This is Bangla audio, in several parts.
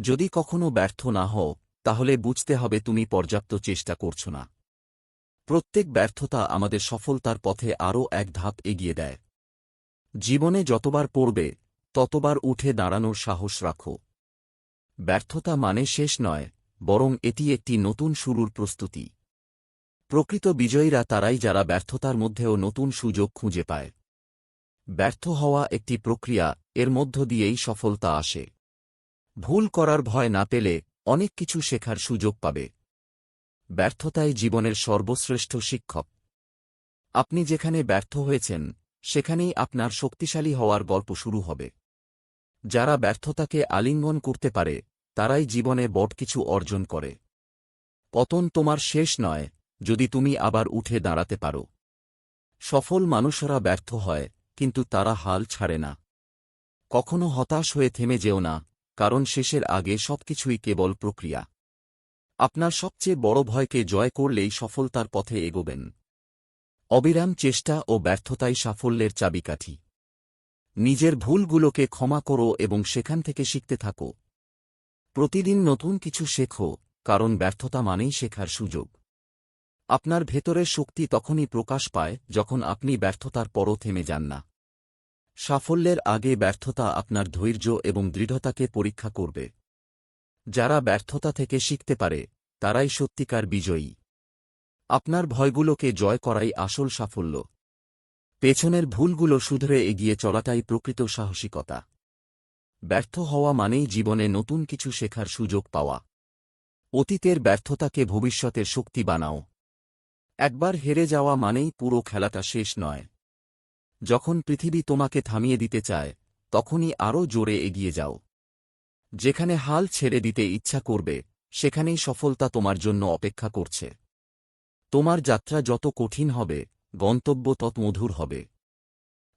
যদি কখনো ব্যর্থ না হও, তাহলে বুঝতে হবে তুমি পর্যাপ্ত চেষ্টা করছ না। প্রত্যেক ব্যর্থতা আমাদের সফলতার পথে আরও এক ধাপ এগিয়ে দেয়। জীবনে যতবার পড়বে, ততবার উঠে দাঁড়ানোর সাহস রাখো। ব্যর্থতা মানে শেষ নয়, বরং এটি একটি নতুন শুরুর প্রস্তুতি। প্রকৃত বিজয়ীরা তারাই যারা ব্যর্থতার মধ্যেও নতুন সুযোগ খুঁজে পায়। ব্যর্থ হওয়া একটি প্রক্রিয়া, এর মধ্য দিয়েই সফলতা আসে। ভুল করার ভয় না পেলে অনেক কিছু শেখার সুযোগ পাবে। ব্যর্থতাই জীবনের সর্বশ্রেষ্ঠ শিক্ষক। আপনি যেখানে ব্যর্থ হয়েছেন, সেখানেই আপনার শক্তিশালী হওয়ার গল্প শুরু হবে। যারা ব্যর্থতাকে আলিঙ্গন করতে পারে, তারাই জীবনে বট কিছু অর্জন করে। পতন তোমার শেষ নয়, যদি তুমি আবার উঠে দাঁড়াতে পারো। সফল মানুষরা ব্যর্থ হয়, কিন্তু তারা হাল ছাড়ে না। কখনো হতাশ হয়ে থেমে যেও না কারণ শেষের আগে সবকিছুই কেবল প্রক্রিয়া। আপনার সবচেয়ে বড় ভয়কে জয় করলেই সফলতার পথে এগোবেন। অবিরাম চেষ্টা ও ব্যর্থতাই সাফল্যের চাবিকাঠি। নিজের ভুলগুলোকে ক্ষমা করো এবং সেখান থেকে শিখতে থাকো। প্রতিদিন নতুন কিছু শেখো, কারণ ব্যর্থতা মানেই শেখার সুযোগ। আপনার ভেতরের শক্তি তখনই প্রকাশ পায় যখন আপনি ব্যর্থতার পরও থেমে যান না। সাফল্যের আগে ব্যর্থতা আপনার ধৈর্য এবং দৃঢ়তাকে পরীক্ষা করবে। যারা ব্যর্থতা থেকে শিখতে পারে, তারাই সত্যিকার বিজয়ী। আপনার ভয়গুলোকে জয় করাই আসল সাফল্য। পেছনের ভুলগুলো শুধরে এগিয়ে চলাটাই প্রকৃত সাহসিকতা। ব্যর্থ হওয়া মানেই জীবনে নতুন কিছু শেখার সুযোগ পাওয়া। অতীতের ব্যর্থতাকে ভবিষ্যতের শক্তি বানাও। একবার হেরে যাওয়া মানেই পুরো খেলাটা শেষ নয়। যখন পৃথিবী তোমাকে থামিয়ে দিতে চায়, তখনই আরও জোরে এগিয়ে যাও। যেখানে হাল ছেড়ে দিতে ইচ্ছা করবে, সেখানেই সফলতা তোমার জন্য অপেক্ষা করছে। তোমার যাত্রা যত কঠিন হবে, গন্তব্য তত মধুর হবে।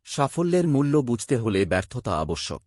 সাফল্যের মূল্য বুঝতে হলে ব্যর্থতা আবশ্যক।